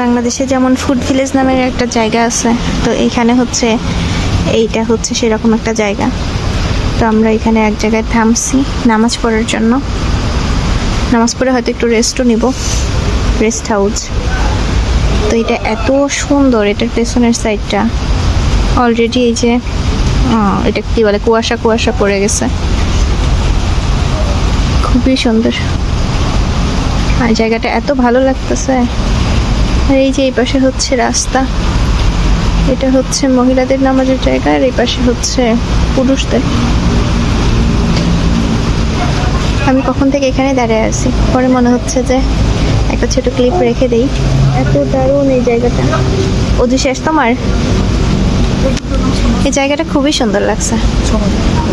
বাংলাদেশে যেমন food village নামের একটা জায়গা আছে, তো এখানে হচ্ছে, এইটা হচ্ছে সেরকম একটা জায়গা। তো আমরা এখানে এক জায়গায় থামছি নামাজ পড়ার জন্য। নামাজ পড়ে হয়তো একটু রেস্টও নিব রেস্ট হাউস তো এটা এত সুন্দর, এটার পেছনের সাইডটা অলরেডি এই যে এটা কি বলে, কুয়াশা কুয়াশা পড়ে গেছে। খুবই সুন্দর। আর জায়গাটা এত ভালো লাগতেছে। আর এই যে এই পাশে হচ্ছে রাস্তা। এটা হচ্ছে মহিলাদের নামাজের জায়গা আর এই পাশে হচ্ছে পুরুষদের। আমি কখন থেকে এখানে দাঁড়িয়ে আছি? পরে মনে হচ্ছে যে একটা ছোট ক্লিপ রেখে দেই। এত দারুণ এই জায়গাটা। অজু শেষ তোমার? এই জায়গাটা খুবই সুন্দর লাগছে।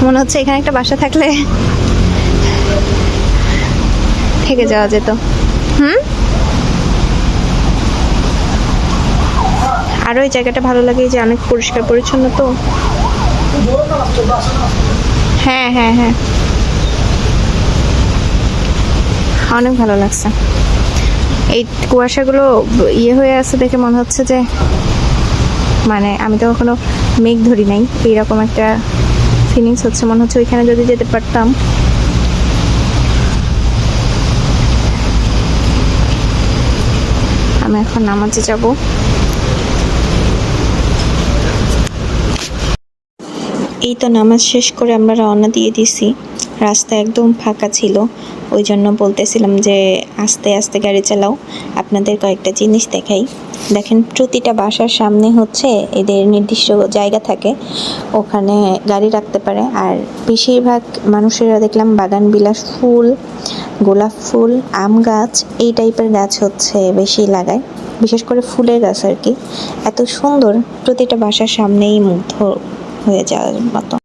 মনে হচ্ছে এখানে একটা বাসা থাকলে থেকে যাওয়া যেত। হুম? আরও এই জায়গাটা ভালো লাগে যে অনেক পরিষ্কার পরিচ্ছন্ন তো। হ্যাঁ হ্যাঁ হ্যাঁ। অনেক ভালো লাগছে। এই কুয়াশাগুলো ইয়ে হয়ে আছে দেখে মনে হচ্ছে যে মানে আমি তো কখনো মেঘ ধরি নাই, এইরকম একটা ফিলিংস হচ্ছে। মনে হচ্ছে ওইখানে যদি যেতে পারতাম। আমি এখন নামাজে যাব। এই তো নামাজ শেষ করে আমরা রওনা দিয়ে দিছি। রাস্তা একদম ফাঁকা ছিল। ওই জন্য বলতেছিলাম যে, আস্তে আস্তে গাড়ি চালাও। আপনাদের কয়েকটা জিনিস দেখাই। দেখেন, প্রতিটা বাসার সামনে হচ্ছে এদের নির্দিষ্ট জায়গা থাকে। ওখানে গাড়ি রাখতে পারে। আর বেশিরভাগ মানুষেরা দেখলাম বাগান, বিলাস ফুল, গোলাপ ফুল, আম গাছ, এই টাইপের গাছ হচ্ছে বেশি লাগায়। বিশেষ করে ফুলের গাছ আর কি। এত সুন্দর প্রতিটা বাসার সামনেই মুগ্ধ হয়ে যাওয়ার মতো।